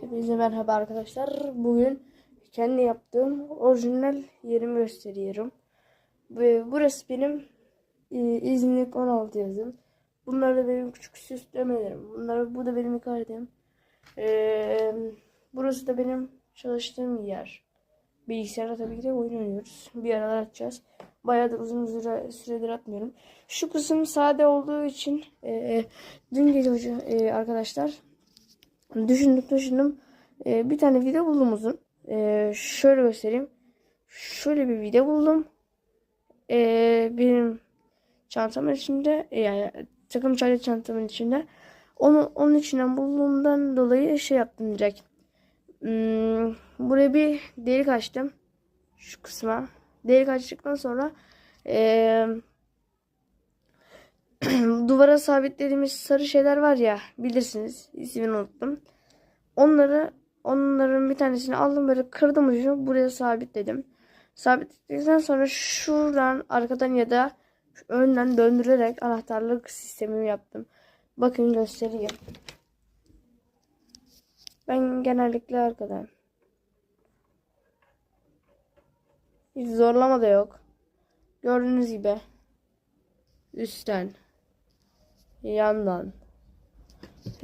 Hepinize merhaba arkadaşlar. Bugün kendi yaptığım orijinal yerimi gösteriyorum. Burası benim e, İznik 16 yazım. Bunlar da benim küçük süslemelerim. Bunlar bu da benim ikardim. Ee, burası da benim çalıştığım yer. Bilgisayarda tabii ki de oyun oynuyoruz. Bir aralar atacağız. Bayağı da uzun süre, süredir atmıyorum. Şu kısım sade olduğu için e, dün gece e, arkadaşlar düşündüm düşündüm. Ee, bir tane video buldum uzun. Ee, şöyle göstereyim. Şöyle bir video buldum. Ee, benim çantamın içinde yani takım çaylı çantamın içinde. Onu onun içinden bulduğumdan dolayı şey yaptım direkt. Hmm, buraya bir delik açtım. Şu kısma. Delik açtıktan sonra ee, duvara sabitlediğimiz sarı şeyler var ya bilirsiniz. İsmini unuttum. Onları onların bir tanesini aldım böyle kırdım ucunu buraya sabitledim. Sabitledikten sonra şuradan arkadan ya da önden döndürerek anahtarlık sistemimi yaptım. Bakın göstereyim. Ben genellikle arkadan. Hiç zorlama da yok. Gördüğünüz gibi. Üstten. Yandan.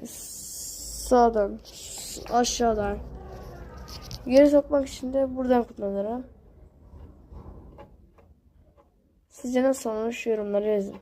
Sağdan. Aşağıdan. Geri sokmak için de buradan kullanırım. Sizce nasıl olmuş yorumlara yazın.